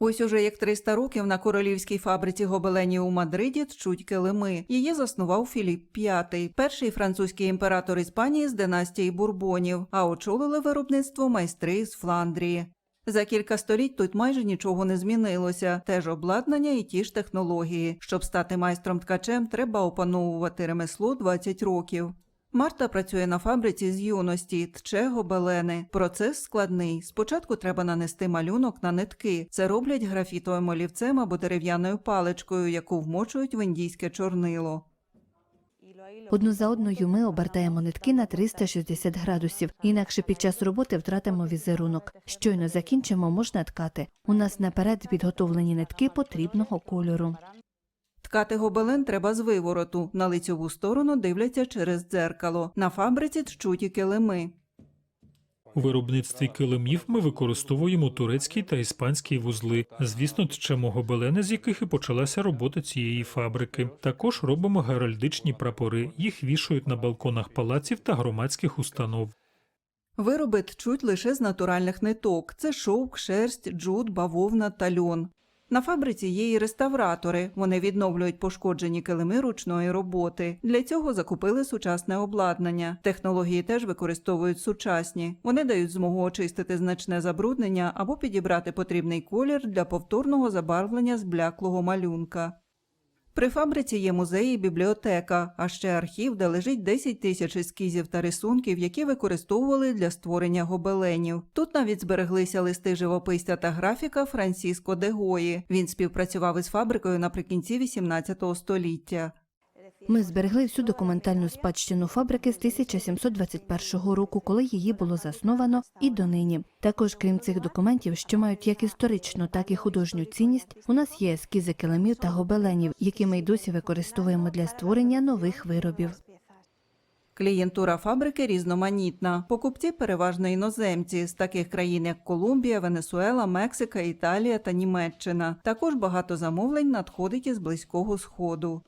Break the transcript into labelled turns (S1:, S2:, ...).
S1: Ось уже як 300 років на королівській фабриці гобеленів у Мадриді тчуть килими. Її заснував Філіп V, перший французький імператор Іспанії з династії Бурбонів, а очолили виробництво майстри з Фландрії. За кілька століть тут майже нічого не змінилося, теж обладнання і ті ж технології. Щоб стати майстром ткачем, треба опановувати ремесло 20 років. Марта працює на фабриці з юності, тче гобелени. Процес складний. Спочатку треба нанести малюнок на нитки. Це роблять графітовим олівцем або дерев'яною паличкою, яку вмочують в індійське чорнило.
S2: Одну за одною ми обертаємо нитки на 360 градусів, інакше під час роботи втратимо візерунок. Щойно закінчимо, можна ткати. У нас наперед підготовлені нитки потрібного кольору.
S1: Ткати гобелен треба з вивороту. На лицьову сторону дивляться через дзеркало. На фабриці тчуть і килими.
S3: У виробництві килимів ми використовуємо турецькі та іспанські вузли. Звісно, тчемо гобелени, з яких і почалася робота цієї фабрики. Також робимо геральдичні прапори. Їх вішають на балконах палаців та громадських установ.
S1: Вироби тчуть лише з натуральних ниток: це шовк, шерсть, джут, бавовна та льон. На фабриці є і реставратори. Вони відновлюють пошкоджені килими ручної роботи. Для цього закупили сучасне обладнання. Технології теж використовують сучасні. Вони дають змогу очистити значне забруднення або підібрати потрібний колір для повторного забарвлення збляклого малюнка. При фабриці є музей і бібліотека, а ще архів, де лежить 10 тисяч ескізів та рисунків, які використовували для створення гобеленів. Тут навіть збереглися листи живописця та графіка Франсіско де Гої. Він співпрацював із фабрикою наприкінці 18 століття.
S2: Ми зберегли всю документальну спадщину фабрики з 1721 року, коли її було засновано, і донині. Також, крім цих документів, що мають як історичну, так і художню цінність, у нас є ескізи килимів та гобеленів, які ми й досі використовуємо для створення нових виробів.
S1: Клієнтура фабрики різноманітна. Покупці переважно іноземці з таких країн, як Колумбія, Венесуела, Мексика, Італія та Німеччина. Також багато замовлень надходить із близького сходу.